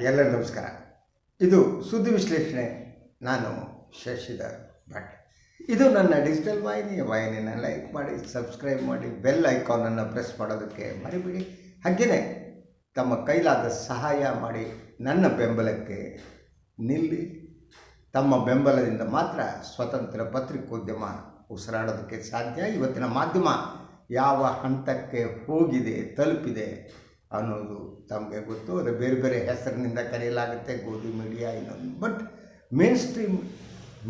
ಎಲ್ಲ ನಮಸ್ಕಾರ. ಇದು ಸುದ್ದಿ ವಿಶ್ಲೇಷಣೆ. ನಾನು ಶಶಿಧರ್ ಭಟ್. ಇದು ನನ್ನ ಡಿಜಿಟಲ್ ವಾಹಿನಿಯ ವಾಹಿನಿನ ಲೈಕ್ ಮಾಡಿ, ಸಬ್ಸ್ಕ್ರೈಬ್ ಮಾಡಿ, ಬೆಲ್ ಐಕಾನನ್ನು ಪ್ರೆಸ್ ಮಾಡೋದಕ್ಕೆ ಮರಿಬಿಡಿ. ಹಾಗೆಯೇ ತಮ್ಮ ಕೈಲಾದ ಸಹಾಯ ಮಾಡಿ ನನ್ನ ಬೆಂಬಲಕ್ಕೆ ನಿಲ್ಲಿ. ತಮ್ಮ ಬೆಂಬಲದಿಂದ ಮಾತ್ರ ಸ್ವತಂತ್ರ ಪತ್ರಿಕೋದ್ಯಮ ಉಸಿರಾಡೋದಕ್ಕೆ ಸಾಧ್ಯ. ಇವತ್ತಿನ ಮಾಧ್ಯಮ ಯಾವ ಹಂತಕ್ಕೆ ಹೋಗಿದೆ, ತಲುಪಿದೆ ಅನ್ನೋದು ತಮಗೆ ಗೊತ್ತು. ಅದು ಬೇರೆ ಬೇರೆ ಹೆಸರಿನಿಂದ ಕರೆಯಲಾಗುತ್ತೆ, ಗೋಧಿ ಮೀಡಿಯಾ ಇನ್ನೊಂದು. ಬಟ್ ಮೇನ್ ಸ್ಟ್ರೀಮ್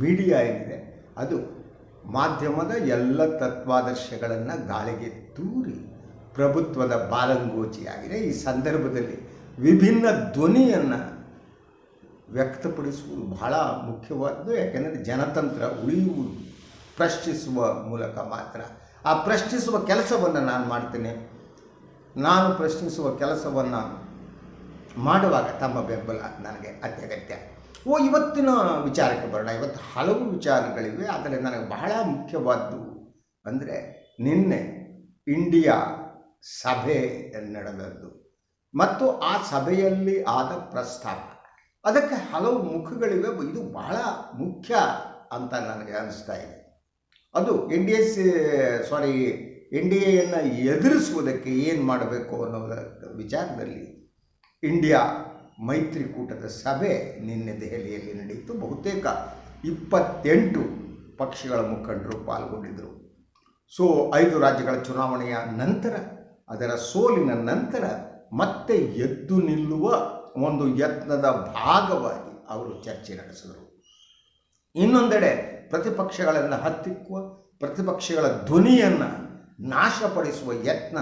ಮೀಡಿಯಾ ಏನಿದೆ, ಅದು ಮಾಧ್ಯಮದ ಎಲ್ಲ ತತ್ವಾದರ್ಶಗಳನ್ನು ಗಾಳಿಗೆ ತೂರಿ ಪ್ರಭುತ್ವದ ಬಾಲಂಗೋಚಿಯಾಗಿದೆ ಈ ಸಂದರ್ಭದಲ್ಲಿ ವಿಭಿನ್ನ ಧ್ವನಿಯನ್ನು ವ್ಯಕ್ತಪಡಿಸುವುದು ಬಹಳ ಮುಖ್ಯವಾದದ್ದು ಯಾಕೆಂದರೆ ಜನತಂತ್ರ ಉಳಿಯುವುದು, ಪ್ರಶ್ನಿಸುವ ಮೂಲಕ ಮಾತ್ರ. ಆ ಪ್ರಶ್ನಿಸುವ ಕೆಲಸವನ್ನು ನಾನು ಮಾಡ್ತೇನೆ. ನಾನು ಪ್ರಶ್ನಿಸುವ ಕೆಲಸವನ್ನು ಮಾಡುವಾಗ ತಮ್ಮ ಬೆಂಬಲ ನನಗೆ ಅತ್ಯಗತ್ಯ. ಓ, ಇವತ್ತಿನ ವಿಚಾರಕ್ಕೆ ಬರೋಣ. ಇವತ್ತು ಹಲವು ವಿಚಾರಗಳಿವೆ. ಆದರೆ ನನಗೆ ಬಹಳ ಮುಖ್ಯವಾದ್ದು ಅಂದರೆ ನಿನ್ನೆ ಇಂಡಿಯಾ ಸಭೆ ನಡೆದದ್ದು. ಮತ್ತು ಆ ಸಭೆಯಲ್ಲಿ ಆದ ಪ್ರಸ್ತಾಪ. ಅದಕ್ಕೆ ಹಲವು ಮುಖಗಳಿವೆ. ಇದು ಬಹಳ ಮುಖ್ಯ ಅಂತ ನನಗೆ ಅನಿಸ್ತಾ ಇದೆ. ಅದು N D S sorry N D ಎಯನ್ನು ಎದುರಿಸುವುದಕ್ಕೆ ಏನು ಮಾಡಬೇಕು ಅನ್ನೋದ ವಿಚಾರದಲ್ಲಿ ಇಂಡಿಯಾ ಮೈತ್ರಿಕೂಟದ ಸಭೆ ನಿನ್ನೆ ದೆಹಲಿಯಲ್ಲಿ ನಡೆಯಿತು. ಬಹುತೇಕ ಇಪ್ಪತ್ತೆಂಟು ಪಕ್ಷಗಳ ಮುಖಂಡರು ಪಾಲ್ಗೊಂಡಿದ್ದರು. ಸೊ, ಐದು ರಾಜ್ಯಗಳ ಚುನಾವಣೆಯ ನಂತರ, ಅದರ ಸೋಲಿನ ನಂತರ ಮತ್ತೆ ಎದ್ದು ನಿಲ್ಲುವ ಒಂದು ಯತ್ನದ ಭಾಗವಾಗಿ ಅವರು ಚರ್ಚೆ ನಡೆಸಿದರು. ಇನ್ನೊಂದೆಡೆ ಪ್ರತಿಪಕ್ಷಗಳನ್ನು ಹತ್ತಿಕ್ಕುವ, ಪ್ರತಿಪಕ್ಷಗಳ ಧ್ವನಿಯನ್ನು ನಾಶಪಡಿಸುವ ಯತ್ನ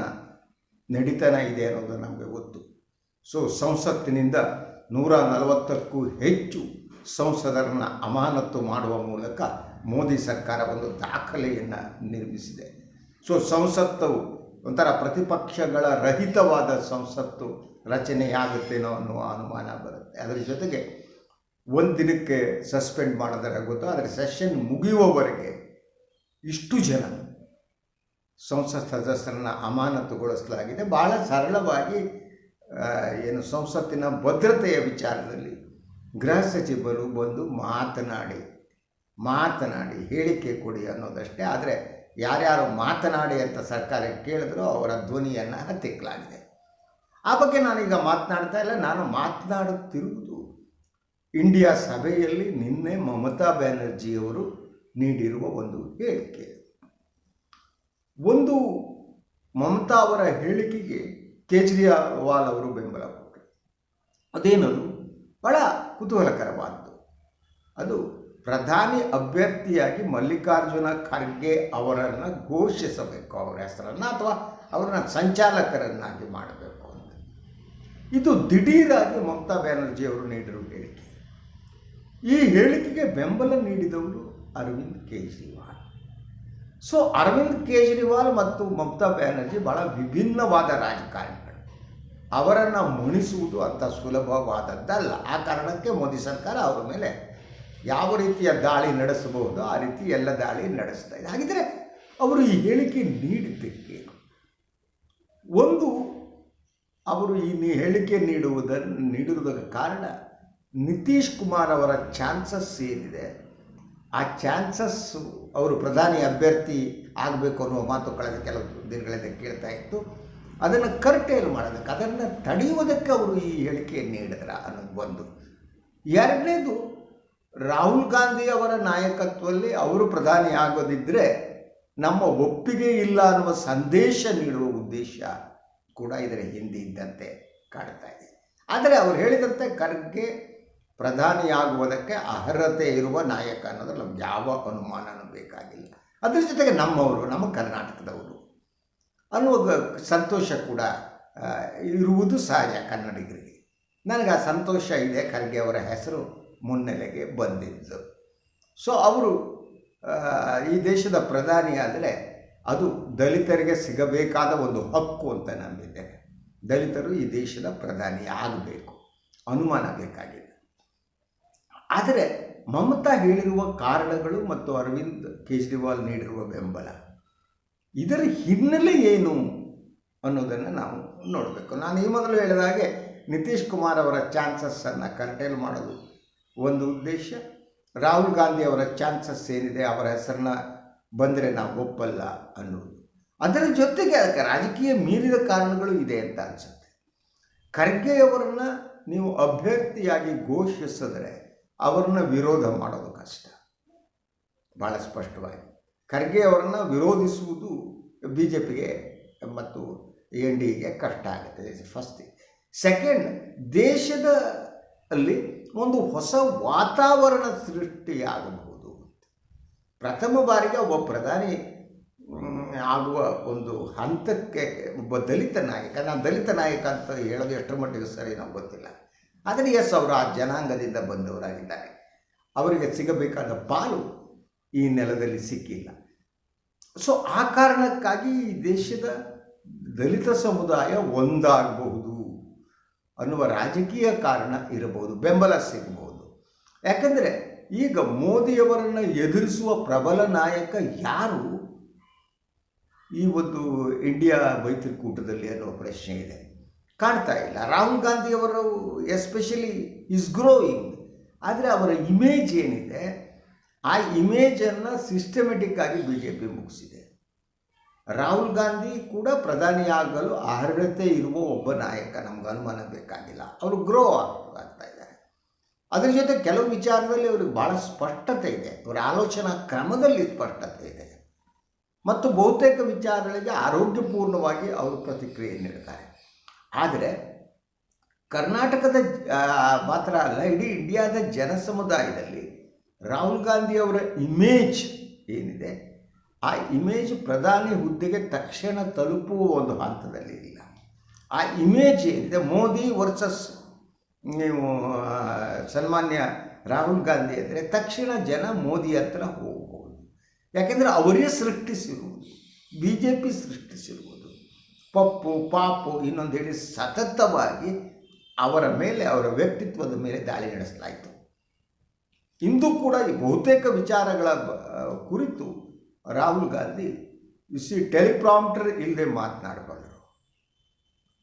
ನಡೀತಾನೆ ಇದೆ ಅನ್ನೋದು ನಮಗೆ ಗೊತ್ತು. ಸೊ ಸಂಸತ್ತಿನಿಂದ ನೂರ ನಲವತ್ತಕ್ಕೂ ಹೆಚ್ಚು ಸಂಸದರನ್ನು ಅಮಾನತ್ತು ಮಾಡುವ ಮೂಲಕ ಮೋದಿ ಸರ್ಕಾರ ಒಂದು ದಾಖಲೆಯನ್ನು ನಿರ್ಮಿಸಿದೆ. ಸೊ ಸಂಸತ್ತು ಒಂಥರ ಪ್ರತಿಪಕ್ಷಗಳ ರಹಿತವಾದ ಸಂಸತ್ತು ರಚನೆಯಾಗುತ್ತೇನೋ ಅನ್ನುವ ಅನುಮಾನ ಬರುತ್ತೆ. ಅದರ ಜೊತೆಗೆ ಒಂದು ದಿನಕ್ಕೆ ಸಸ್ಪೆಂಡ್ ಮಾಡಿದರೆ ಗೊತ್ತು, ಆದರೆ ಸೆಷನ್ ಮುಗಿಯುವವರೆಗೆ ಇಷ್ಟು ಜನ ಸಂಸತ್ ಸದಸ್ಯರನ್ನು ಅಮಾನತುಗೊಳಿಸಲಾಗಿದೆ. ಭಾಳ ಸರಳವಾಗಿ ಏನು ಸಂಸತ್ತಿನ ಭದ್ರತೆಯ ವಿಚಾರದಲ್ಲಿ ಗೃಹ ಸಚಿವರು ಬಂದು ಮಾತನಾಡಿ ಮಾತನಾಡಿ, ಹೇಳಿಕೆ ಕೊಡಿ ಅನ್ನೋದಷ್ಟೇ. ಆದರೆ ಯಾರ್ಯಾರು ಮಾತನಾಡಿ ಅಂತ ಸರ್ಕಾರ ಕೇಳಿದ್ರೋ ಅವರ ಧ್ವನಿಯನ್ನು ಹತ್ತಿಕ್ಕಲಾಗಿದೆ. ಆ ಬಗ್ಗೆ ನಾನೀಗ ಮಾತನಾಡ್ತಾ ಇಲ್ಲ. ನಾನು ಮಾತನಾಡುತ್ತಿರುವುದು ಇಂಡಿಯಾ ಸಭೆಯಲ್ಲಿ ನಿನ್ನೆ ಮಮತಾ ಬ್ಯಾನರ್ಜಿಯವರು ನೀಡಿರುವ ಒಂದು ಹೇಳಿಕೆ. ಒಂದು ಮಮತಾ ಅವರ ಹೇಳಿಕೆಗೆ ಕೇಜ್ರಿವಾಲ್ ಅವರು ಬೆಂಬಲ ಕೊಟ್ಟರು. ಅದೇನದು? ಬಹಳ ಕುತೂಹಲಕರವಾದದ್ದು. ಅದು ಪ್ರಧಾನಿ ಅಭ್ಯರ್ಥಿಯಾಗಿ ಮಲ್ಲಿಕಾರ್ಜುನ ಖರ್ಗೆ ಅವರನ್ನು ಘೋಷಿಸಬೇಕು, ಅವರ ಹೆಸರನ್ನು ಅಥವಾ ಅವರನ್ನು ಸಂಚಾಲಕರನ್ನಾಗಿ ಮಾಡಬೇಕು ಅಂತ. ಇದು ದಿಢೀರಾಗಿ ಮಮತಾ ಬ್ಯಾನರ್ಜಿ ಅವರು ನೀಡಿರುವ ಹೇಳಿಕೆ. ಈ ಹೇಳಿಕೆಗೆ ಬೆಂಬಲ ನೀಡಿದವರು ಅರವಿಂದ್ ಕೇಜ್ರಿವಾಲ್. ಸೊ ಅರವಿಂದ್ ಕೇಜ್ರಿವಾಲ್ ಮತ್ತು ಮಮತಾ ಬ್ಯಾನರ್ಜಿ ಬಹಳ ವಿಭಿನ್ನವಾದ ರಾಜಕಾರಣಿಗಳು. ಅವರನ್ನು ಮುಣಿಸುವುದು ಅಂತ ಸುಲಭವಾದದ್ದಲ್ಲ. ಆ ಕಾರಣಕ್ಕೆ ಮೋದಿ ಸರ್ಕಾರ ಅವರ ಮೇಲೆ ಯಾವ ರೀತಿಯ ದಾಳಿ ನಡೆಸಬಹುದು, ಆ ರೀತಿ ಎಲ್ಲ ದಾಳಿ ನಡೆಸ್ತಾ ಇದೆ. ಹಾಗಿದ್ರೆ ಅವರು ಈ ಹೇಳಿಕೆ ನೀಡಿದ್ದಕ್ಕೆ ಒಂದು, ಅವರು ಈ ಹೇಳಿಕೆ ನೀಡುವುದನ್ನು, ನೀಡಿರುವುದಕ್ಕೆ ಕಾರಣ ನಿತೀಶ್ ಕುಮಾರ್ ಅವರ ಚಾನ್ಸಸ್ ಏನಿದೆ? ಆ ಚಾನ್ಸಸ್ಸು ಅವರು ಪ್ರಧಾನಿ ಅಭ್ಯರ್ಥಿ ಆಗಬೇಕು ಅನ್ನುವ ಮಾತು ಕಳೆದ ಕೆಲವು ದಿನಗಳಿಂದ ಕೇಳ್ತಾ ಇತ್ತು. ಅದನ್ನು ಕರ್ಟೇಲ್ ಮಾಡೋದಕ್ಕೆ ಅದನ್ನು ತಡೆಯುವುದಕ್ಕೆ ಅವರು ಈ ಹೇಳಿಕೆಯನ್ನು ನೀಡಿದ್ರ ಅನ್ನೋದು ಒಂದು. ಎರಡನೇದು, ರಾಹುಲ್ ಗಾಂಧಿ ಅವರ ನಾಯಕತ್ವದಲ್ಲಿ ಅವರು ಪ್ರಧಾನಿ ಆಗೋದಿದ್ದರೆ ನಮ್ಮ ಒಪ್ಪಿಗೆ ಇಲ್ಲ ಅನ್ನುವ ಸಂದೇಶ ನೀಡುವ ಉದ್ದೇಶ ಕೂಡ ಇದರ ಹಿಂದೆ ಇದ್ದಂತೆ ಕಾಣ್ತಾ ಇದೆ. ಆದರೆ ಅವರು ಹೇಳಿದಂತೆ ಖರ್ಗೆ ಪ್ರಧಾನಿಯಾಗುವುದಕ್ಕೆ ಅರ್ಹತೆ ಇರುವ ನಾಯಕ ಅನ್ನೋದು ನಮ್ಗೆ ಯಾವ ಅನುಮಾನನೂ ಬೇಕಾಗಿಲ್ಲ. ಅದರ ಜೊತೆಗೆ ನಮ್ಮವರು, ನಮ್ಮ ಕರ್ನಾಟಕದವರು ಅನ್ನುವ ಸಂತೋಷ ಕೂಡ ಇರುವುದು ಸಹಜ ಕನ್ನಡಿಗರಿಗೆ. ನನಗೆ ಆ ಸಂತೋಷ ಇದೆ, ಖರ್ಗೆ ಅವರ ಹೆಸರು ಮುನ್ನೆಲೆಗೆ ಬಂದಿದ್ದು. ಸೊ ಅವರು ಈ ದೇಶದ ಪ್ರಧಾನಿಯಾದರೆ ಅದು ದಲಿತರಿಗೆ ಸಿಗಬೇಕಾದ ಒಂದು ಹಕ್ಕು ಅಂತ ನಂಬಿದ್ದೇನೆ. ದಲಿತರು ಈ ದೇಶದ ಪ್ರಧಾನಿ ಆಗಬೇಕು. ಅನುಮಾನ ಬೇಕಾಗಿಲ್ಲ ಆದರೆ ಮಮತಾ ಹೇಳಿರುವ ಕಾರಣಗಳು ಮತ್ತು ಅರವಿಂದ್ ಕೇಜ್ರಿವಾಲ್ ನೀಡಿರುವ ಬೆಂಬಲ, ಇದರ ಹಿನ್ನೆಲೆ ಏನು ಅನ್ನೋದನ್ನು ನಾವು ನೋಡಬೇಕು. ನಾನು ಈ ಮೊದಲು ಹೇಳಿದ ಹಾಗೆ ನಿತೀಶ್ ಕುಮಾರ್ ಅವರ ಚಾನ್ಸಸ್ಸನ್ನು ಕಂಟೇಲ್ ಮಾಡೋದು ಒಂದು ಉದ್ದೇಶ. ರಾಹುಲ್ ಗಾಂಧಿ ಅವರ ಚಾನ್ಸಸ್ ಏನಿದೆ, ಅವರ ಹೆಸರನ್ನ ಬಂದರೆ ನಾವು ಒಪ್ಪಲ್ಲ ಅನ್ನೋದು. ಅದರ ಜೊತೆಗೆ ಅದಕ್ಕೆ ರಾಜಕೀಯ ಮೀರಿದ ಕಾರಣಗಳು ಇದೆ ಅಂತ ಅನಿಸುತ್ತೆ. ಖರ್ಗೆಯವರನ್ನು ನೀವು ಅಭ್ಯರ್ಥಿಯಾಗಿ ಘೋಷಿಸಿದ್ರೆ ಅವರನ್ನ ವಿರೋಧ ಮಾಡೋದು ಕಷ್ಟ. ಭಾಳ ಸ್ಪಷ್ಟವಾಗಿ. ಖರ್ಗೆ ಅವರನ್ನ ವಿರೋಧಿಸುವುದು ಬಿ ಜೆ ಪಿಗೆ ಮತ್ತು ಎನ್ ಡಿ ಎಗೆ ಕಷ್ಟ ಆಗುತ್ತೆ. ಫಸ್ಟ್ ಸೆಕೆಂಡ್ ದೇಶದ ಅಲ್ಲಿ ಒಂದು ಹೊಸ ವಾತಾವರಣ ಸೃಷ್ಟಿಯಾಗಬಹುದು ಪ್ರಥಮ ಬಾರಿಗೆ ಒಬ್ಬ ಪ್ರಧಾನಿ ಆಗುವ ಒಂದು ಹಂತಕ್ಕೆ ಒಬ್ಬ ದಲಿತ ನಾಯಕ, ನಾನು ದಲಿತ ನಾಯಕ ಅಂತ ಹೇಳೋದು ಎಷ್ಟರ ಮಟ್ಟಿಗೆ ಸರಿ ನಾವು ಗೊತ್ತಿಲ್ಲ. ಆದರೆ ಎಸ್ ಅವರು ಆ ಜನಾಂಗದಿಂದ ಬಂದವರಾಗಿದ್ದಾರೆ. ಅವರಿಗೆ ಸಿಗಬೇಕಾದ ಪಾಲು ಈ ನೆಲದಲ್ಲಿ ಸಿಕ್ಕಿಲ್ಲ. ಸೊ ಆ ಕಾರಣಕ್ಕಾಗಿ ಈ ದೇಶದ ದಲಿತ ಸಮುದಾಯ ಒಂದಾಗಬಹುದು ಅನ್ನುವ ರಾಜಕೀಯ ಕಾರಣ ಇರಬಹುದು, ಬೆಂಬಲ ಸಿಗಬಹುದು. ಯಾಕಂದರೆ ಈಗ ಮೋದಿಯವರನ್ನು ಎದುರಿಸುವ ಪ್ರಬಲ ನಾಯಕ ಯಾರು? ಈ ಒಂದು ಇಂಡಿಯಾ ಮೈತ್ರಿಕೂಟದಲ್ಲಿ ಅನ್ನುವ ಪ್ರಶ್ನೆ ಇದೆ. ಕಾಣ್ತಾ ಇಲ್ಲ. ರಾಹುಲ್ ಗಾಂಧಿಯವರು ಎಸ್ಪೆಷಲಿ ಇಸ್ ಗ್ರೋಯಿಂಗ್ ಆದರೆ ಅವರ ಇಮೇಜ್ ಏನಿದೆ, ಆ ಇಮೇಜನ್ನು ಸಿಸ್ಟಮೆಟಿಕ್ಕಾಗಿ ಬಿ ಜೆ ಪಿ ಮುಗಿಸಿದೆ. ರಾಹುಲ್ ಗಾಂಧಿ ಕೂಡ ಪ್ರಧಾನಿಯಾಗಲು ಅರ್ಹತೆ ಇರುವ ಒಬ್ಬ ನಾಯಕ, ನಮ್ಗೆ ಅನುಮಾನ ಬೇಕಾಗಿಲ್ಲ. ಅವರು ಗ್ರೋ ಆಗ್ತಾ ಇದ್ದಾರೆ. ಅದ್ರ ಜೊತೆ ಕೆಲವು ವಿಚಾರದಲ್ಲಿ ಅವ್ರಿಗೆ ಭಾಳ ಸ್ಪಷ್ಟತೆ ಇದೆ. ಅವರ ಆಲೋಚನಾ ಕ್ರಮದಲ್ಲಿ ಸ್ಪಷ್ಟತೆ ಇದೆ. ಮತ್ತು ಬಹುತೇಕ ವಿಚಾರಗಳಿಗೆ ಆರೋಗ್ಯಪೂರ್ಣವಾಗಿ ಅವರು ಪ್ರತಿಕ್ರಿಯೆ ನೀಡ್ತಾರೆ. ಆದರೆ ಕರ್ನಾಟಕದ ಮಾತ್ರ ಅಲ್ಲ, ಇಡೀ ಇಂಡಿಯಾದ ಜನ ಸಮುದಾಯದಲ್ಲಿ ರಾಹುಲ್ ಗಾಂಧಿ ಅವರ ಇಮೇಜ್ ಏನಿದೆ, ಆ ಇಮೇಜ್ ಪ್ರಧಾನಿ ಹುದ್ದೆಗೆ ತಕ್ಷಣ ತಲುಪುವ ಒಂದು ಹಂತದಲ್ಲಿ ಇಲ್ಲ. ಆ ಇಮೇಜ್ ಏನಿದೆ, ಮೋದಿ ವರ್ಸಸ್ ನೀವು ಸನ್ಮಾನ್ಯ ರಾಹುಲ್ ಗಾಂಧಿ ಅಂದರೆ ತಕ್ಷಣ ಜನ ಮೋದಿ ಹತ್ರ ಹೋಗಬಹುದು ಯಾಕೆಂದರೆ ಅವರೇ ಸೃಷ್ಟಿಸಿರುವುದು ಬಿ ಜೆ ಪಿ ಸೃಷ್ಟಿಸಿರುವುದು. ಪಪ್ಪು, ಪಾಪು ಇನ್ನೊಂದು ಹೇಳಿ ಸತತವಾಗಿ ಅವರ ಮೇಲೆ, ಅವರ ವ್ಯಕ್ತಿತ್ವದ ಮೇಲೆ ದಾಳಿ ನಡೆಸಲಾಯಿತು. ಇಂದು ಕೂಡ ಈ ಬಹುತೇಕ ವಿಚಾರಗಳ ಕುರಿತು ರಾಹುಲ್ ಗಾಂಧಿ ಸಿ ಟೆಲಿಪ್ರಾಂಪ್ಟರ್ ಇಲ್ಲದೆ ಮಾತನಾಡಬಲ್ಲರು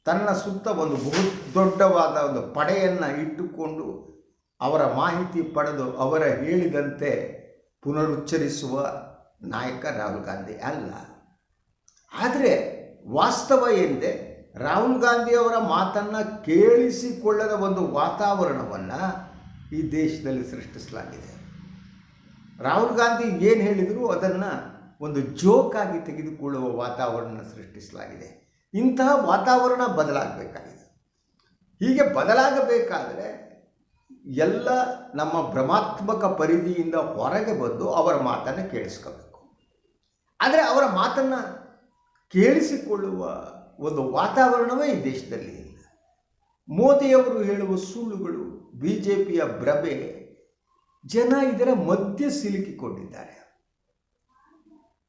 ತನ್ನ ಸುತ್ತ ಒಂದು ಬಹು, ದೊಡ್ಡವಾದ ಒಂದು ಪಡೆಯನ್ನು ಇಟ್ಟುಕೊಂಡು ಅವರ ಮಾಹಿತಿ ಪಡೆದು ಅವರ ಹೇಳಿದಂತೆ ಪುನರುಚ್ಚರಿಸುವ ನಾಯಕ ರಾಹುಲ್ ಗಾಂಧಿ ಅಲ್ಲ. ಆದರೆ ವಾಸ್ತವ ಏನಿದೆ? ರಾಹುಲ್ ಗಾಂಧಿ ಅವರ ಮಾತನ್ನು ಕೇಳಿಸಿಕೊಳ್ಳದ ಒಂದು ವಾತಾವರಣವನ್ನು ಈ ದೇಶದಲ್ಲಿ ಸೃಷ್ಟಿಸಲಾಗಿದೆ. ರಾಹುಲ್ ಗಾಂಧಿ ಏನು ಹೇಳಿದರೂ? ಅದನ್ನು ಒಂದು ಜೋಕಾಗಿ ತೆಗೆದುಕೊಳ್ಳುವ ವಾತಾವರಣ ಸೃಷ್ಟಿಸಲಾಗಿದೆ. ಇಂತಹ ವಾತಾವರಣ ಬದಲಾಗಬೇಕಾಗಿದೆ. ಹೀಗೆ ಬದಲಾಗಬೇಕಾದರೆ ಎಲ್ಲ ನಮ್ಮ ಭ್ರಮಾತ್ಮಕ ಪರಿಧಿಯಿಂದ ಹೊರಗೆ ಬಂದು ಅವರ ಮಾತನ್ನು ಕೇಳಿಸ್ಕೋಬೇಕು. ಆದರೆ ಅವರ ಮಾತನ್ನು ಕೇಳಿಸಿಕೊಳ್ಳುವ ಒಂದು ವಾತಾವರಣವೇ ಈ ದೇಶದಲ್ಲಿ ಇಲ್ಲ. ಮೋದಿಯವರು ಹೇಳುವ ಸುಳ್ಳುಗಳು ಬಿ ಜೆ ಪಿಯ ಭ್ರಮೆ, ಜನ ಇದರ ಮಧ್ಯೆ ಸಿಲುಕಿಕೊಂಡಿದ್ದಾರೆ.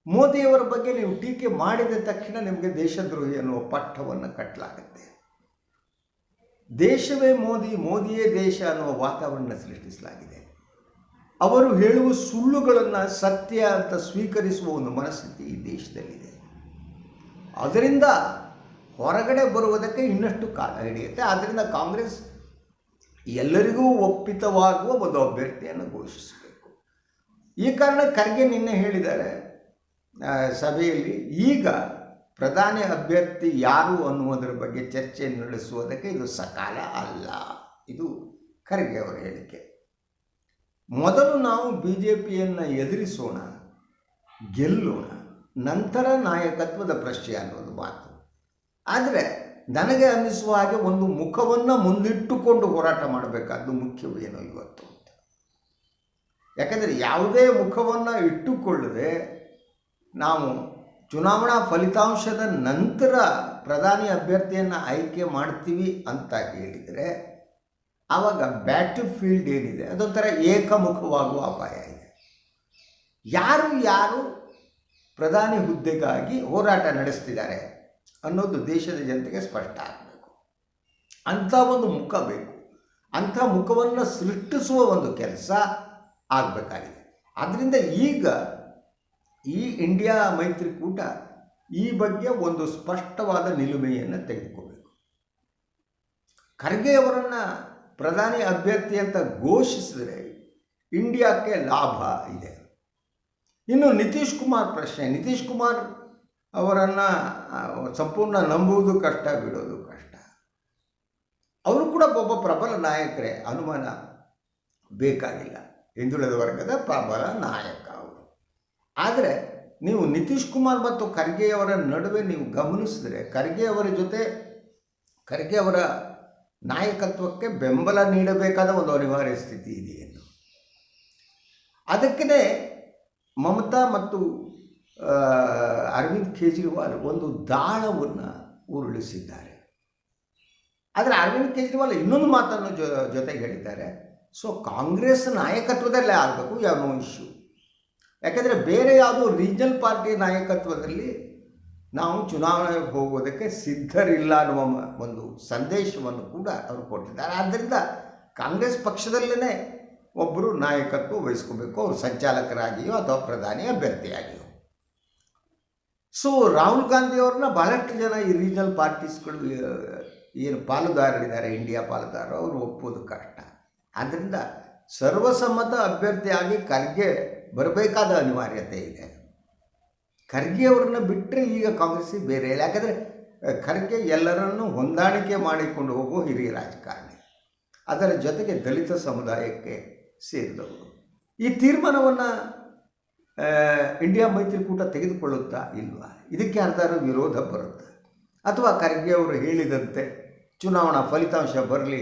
ಮೋದಿಯವರ ಬಗ್ಗೆ ನೀವು ಟೀಕೆ ಮಾಡಿದ ತಕ್ಷಣ ನಿಮಗೆ ದೇಶದ್ರೋಹಿ ಅನ್ನುವ ಪಟ್ಟವನ್ನು ಕಟ್ಟಲಾಗುತ್ತೆ ದೇಶವೇ ಮೋದಿ, ಮೋದಿಯೇ ದೇಶ ಅನ್ನುವ ವಾತಾವರಣ ಸೃಷ್ಟಿಸಲಾಗಿದೆ. ಅವರು ಹೇಳುವ ಸುಳ್ಳುಗಳನ್ನು ಸತ್ಯ ಅಂತ ಸ್ವೀಕರಿಸುವ ಒಂದು ಮನಸ್ಥಿತಿ ಈ ದೇಶದಲ್ಲಿದೆ. ಅದರಿಂದ ಹೊರಗಡೆ ಬರುವುದಕ್ಕೆ ಇನ್ನಷ್ಟು ಕಾಲ ಹಿಡಿಯುತ್ತೆ. ಆದ್ದರಿಂದ ಕಾಂಗ್ರೆಸ್ ಎಲ್ಲರಿಗೂ ಒಪ್ಪಿತವಾಗುವ ಒಂದು ಅಭ್ಯರ್ಥಿಯನ್ನು ಘೋಷಿಸಬೇಕು. ಈ ಕಾರಣ ಖರ್ಗೆ ನಿನ್ನೆ ಹೇಳಿದ್ದಾರೆ ಸಭೆಯಲ್ಲಿ ಈಗ ಪ್ರಧಾನಿ ಅಭ್ಯರ್ಥಿ ಯಾರು ಅನ್ನುವುದರ ಬಗ್ಗೆ ಚರ್ಚೆ ನಡೆಸುವುದಕ್ಕೆ ಇದು ಸಕಾಲ ಅಲ್ಲ. ಇದು ಖರ್ಗೆ ಅವರ ಹೇಳಿಕೆ. ಮೊದಲು ನಾವು ಬಿ ಜೆ ಪಿಯನ್ನು ಎದುರಿಸೋಣ, ಗೆಲ್ಲೋಣ. ನಂತರ ನಾಯಕತ್ವದ ಪ್ರಶ್ನೆ ಅನ್ನೋದು ಮಾತು. ಆದರೆ ನನಗೆ ಅನ್ನಿಸುವ ಹಾಗೆ ಒಂದು ಮುಖವನ್ನು ಮುಂದಿಟ್ಟುಕೊಂಡು ಹೋರಾಟ ಮಾಡಬೇಕಾದ್ದು ಮುಖ್ಯವೇನೋ ಇವತ್ತು ಅಂತ. ಯಾಕಂದರೆ ಯಾವುದೇ ಮುಖವನ್ನು ಇಟ್ಟುಕೊಳ್ಳದೆ ನಾವು ಚುನಾವಣಾ ಫಲಿತಾಂಶದ ನಂತರ ಪ್ರಧಾನಿ ಅಭ್ಯರ್ಥಿಯನ್ನು ಆಯ್ಕೆ ಮಾಡ್ತೀವಿ ಅಂತ ಹೇಳಿದರೆ ಆವಾಗ ಬ್ಯಾಟಲ್ ಫೀಲ್ಡ್ ಏನಿದೆ ಅದೊಂಥರ ಏಕಮುಖವಾಗುವ ಅಪಾಯ ಇದೆ. ಯಾರು ಯಾರು ಪ್ರಧಾನಿ ಹುದ್ದೆಗಾಗಿ ಹೋರಾಟ ನಡೆಸ್ತಿದ್ದಾರೆ ಅನ್ನೋದು ದೇಶದ ಜನತೆಗೆ ಸ್ಪಷ್ಟ ಆಗಬೇಕು. ಅಂಥ ಒಂದು ಮುಖ ಬೇಕು. ಅಂಥ ಮುಖವನ್ನು ಸೃಷ್ಟಿಸುವ ಒಂದು ಕೆಲಸ ಆಗಬೇಕಾಗಿದೆ. ಆದ್ದರಿಂದ ಈಗ ಈ ಇಂಡಿಯಾ ಮೈತ್ರಿಕೂಟ ಈ ಬಗ್ಗೆ ಒಂದು ಸ್ಪಷ್ಟವಾದ ನಿಲುಮೆಯನ್ನು ತೆಗೆದುಕೋಬೇಕು. ಖರ್ಗೆಯವರನ್ನು ಪ್ರಧಾನಿ ಅಭ್ಯರ್ಥಿ ಅಂತ ಘೋಷಿಸಿದರೆ ಇಂಡಿಯಾಕ್ಕೆ ಲಾಭ ಇದೆ. ಇನ್ನು ನಿತೀಶ್ ಕುಮಾರ್ ಪ್ರಶ್ನೆ. ನಿತೀಶ್ ಕುಮಾರ್ ಅವರನ್ನು ಸಂಪೂರ್ಣ ನಂಬುವುದು ಕಷ್ಟ, ಬಿಡೋದು ಕಷ್ಟ. ಅವರು ಕೂಡ ಒಬ್ಬ ಪ್ರಬಲ ನಾಯಕರೇ. ಅನುಮಾನ ಬೇಕಾಗಿಲ್ಲ. ಹಿಂದುಳಿದ ವರ್ಗದ ಪ್ರಬಲ ನಾಯಕ ಅವರು. ಆದರೆ ನೀವು ನಿತೀಶ್ ಕುಮಾರ್ ಮತ್ತು ಖರ್ಗೆಯವರ ನಡುವೆ ನೀವು ಗಮನಿಸಿದ್ರೆ ಖರ್ಗೆ ಅವರ ಜೊತೆ, ಖರ್ಗೆ ಅವರ ನಾಯಕತ್ವಕ್ಕೆ ಬೆಂಬಲ ನೀಡಬೇಕಾದ ಒಂದು ಅನಿವಾರ್ಯ ಸ್ಥಿತಿ ಇದೆ ಅದಕ್ಕೇ ಮಮತಾ ಮತ್ತು ಅರವಿಂದ್ ಕೇಜ್ರಿವಾಲ್ ಒಂದು ದಾಳವನ್ನು ಉರುಳಿಸಿದ್ದಾರೆ. ಆದರೆ ಅರವಿಂದ್ ಕೇಜ್ರಿವಾಲ್ ಇನ್ನೊಂದು ಮಾತನ್ನು ಜೊ, ಜೊತೆಗೆ ಹೇಳಿದ್ದಾರೆ. ಸೊ ಕಾಂಗ್ರೆಸ್ ನಾಯಕತ್ವದಲ್ಲೇ ಆಗಬೇಕು ಯಾವ ಇಶ್ಯೂ ಯಾಕೆಂದರೆ ಬೇರೆ ಯಾವುದೋ ರೀಜನಲ್ ಪಾರ್ಟಿ ನಾಯಕತ್ವದಲ್ಲಿ ನಾವು ಚುನಾವಣೆಗೆ ಹೋಗೋದಕ್ಕೆ ಸಿದ್ಧರಿಲ್ಲ ಅನ್ನುವ ಒಂದು ಸಂದೇಶವನ್ನು ಕೂಡ ಅವರು ಕೊಟ್ಟಿದ್ದಾರೆ. ಆದ್ದರಿಂದ ಕಾಂಗ್ರೆಸ್ ಪಕ್ಷದಲ್ಲೇ ಒಬ್ಬರು ನಾಯಕತ್ವ ವಹಿಸ್ಕೋಬೇಕು, ಅವರು ಸಂಚಾಲಕರಾಗಿಯೋ ಅಥವಾ ಪ್ರಧಾನಿ ಅಭ್ಯರ್ಥಿಯಾಗಿಯೋ. ಸೊ ರಾಹುಲ್ ಗಾಂಧಿ ಅವ್ರನ್ನ ಭಾಳಷ್ಟು ಜನ ಈ ರೀಜನಲ್ ಪಾರ್ಟೀಸ್ಗಳು ಏನು ಪಾಲುದಾರರಿದ್ದಾರೆ, ಇಂಡಿಯಾ ಪಾಲುದಾರರು, ಅವರು ಒಪ್ಪೋದು ಕಷ್ಟ. ಆದ್ದರಿಂದ ಸರ್ವಸಮ್ಮತ ಅಭ್ಯರ್ಥಿಯಾಗಿ ಖರ್ಗೆ ಬರಬೇಕಾದ ಅನಿವಾರ್ಯತೆ ಇದೆ. ಖರ್ಗೆ ಅವ್ರನ್ನ ಬಿಟ್ಟರೆ ಈಗ ಕಾಂಗ್ರೆಸ್ಸಿಗೆ ಬೇರೆ ಇಲ್ಲ. ಯಾಕಂದರೆ ಖರ್ಗೆ ಎಲ್ಲರನ್ನು ಹೊಂದಾಣಿಕೆ ಮಾಡಿಕೊಂಡು ಹೋಗುವ ಹಿರಿಯ ರಾಜಕಾರಣಿ. ಅದರ ಜೊತೆಗೆ ದಲಿತ ಸಮುದಾಯಕ್ಕೆ ಸೇರಿದವರು ಈ ತೀರ್ಮಾನವನ್ನು ಇಂಡಿಯಾ ಮೈತ್ರಿಕೂಟ ತೆಗೆದುಕೊಳ್ಳುತ್ತಾ ಇಲ್ವಾ? ಇದಕ್ಕೆ ಯಾರ್ದಾರು ವಿರೋಧ ಬರುತ್ತೆ? ಅಥವಾ ಖರ್ಗೆ ಅವರು ಹೇಳಿದಂತೆ ಚುನಾವಣಾ ಫಲಿತಾಂಶ ಬರಲಿ,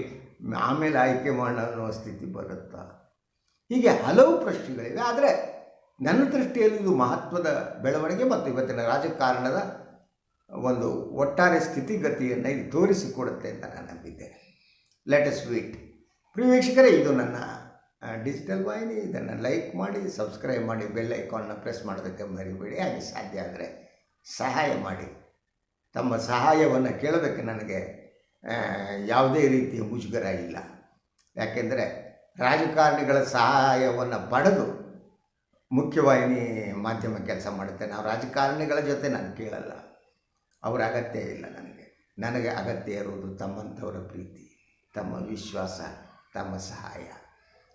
ಆಮೇಲೆ ಆಯ್ಕೆ ಮಾಡೋಣ ಅನ್ನೋ ಸ್ಥಿತಿ ಬರುತ್ತಾ? ಹೀಗೆ ಹಲವು ಪ್ರಶ್ನೆಗಳಿವೆ. ಆದರೆ ನನ್ನ ದೃಷ್ಟಿಯಲ್ಲಿ ಇದು ಮಹತ್ವದ ಬೆಳವಣಿಗೆ ಮತ್ತು ಇವತ್ತಿನ ರಾಜಕಾರಣದ ಒಂದು ಒಟ್ಟಾರೆ ಸ್ಥಿತಿಗತಿಯನ್ನು ಇದು ತೋರಿಸಿಕೊಡುತ್ತೆ ಅಂತ ನಾನು ನಂಬಿದ್ದೇನೆ ಲೆಟ್ ಎಸ್ ವೀಟ್ ಪ್ರಿಯ ಇದು ನನ್ನ ಡಿಜಿಟಲ್ ವಾಹಿನಿ ಇದನ್ನು ಲೈಕ್ ಮಾಡಿ ಸಬ್ಸ್ಕ್ರೈಬ್ ಮಾಡಿ ಬೆಲ್ ಐಕಾನ್ನ ಪ್ರೆಸ್ ಮಾಡೋದಕ್ಕೆ ಮರಿಬೇಡಿ. ಹಾಗೆ ಸಾಧ್ಯ ಆದರೆ ಸಹಾಯ ಮಾಡಿ. ತಮ್ಮ ಸಹಾಯವನ್ನು ಕೇಳೋದಕ್ಕೆ ನನಗೆ ಯಾವುದೇ ರೀತಿಯ ಮುಜುಗರ ಇಲ್ಲ. ಯಾಕೆಂದರೆ ರಾಜಕಾರಣಿಗಳ ಸಹಾಯವನ್ನು ಪಡೆದು ಮುಖ್ಯವಾಹಿನಿ ಮಾಧ್ಯಮ ಕೆಲಸ ಮಾಡುತ್ತೆ. ನಾವು ರಾಜಕಾರಣಿಗಳ ಜೊತೆ ನಾನು ಕೇಳಲ್ಲ. ಅವರ ಅಗತ್ಯ ಇಲ್ಲ ನನಗೆ. ನನಗೆ ಅಗತ್ಯ ಇರುವುದು ತಮ್ಮಂಥವರ ಪ್ರೀತಿ, ತಮ್ಮ ವಿಶ್ವಾಸ, ತಮ್ಮ ಸಹಾಯ.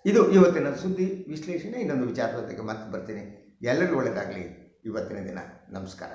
ಇದು ಇವತ್ತಿನ ಸುದ್ದಿ ವಿಶ್ಲೇಷಣೆ. ಇನ್ನೊಂದು ವಿಚಾರದ ಜೊತೆಗೆ ಮತ್ತೆ ಬರ್ತೀನಿ. ಎಲ್ಲರಿಗೂ ಒಳ್ಳೆಯದಾಗಲಿ ಇವತ್ತಿನ ದಿನ. ನಮಸ್ಕಾರ.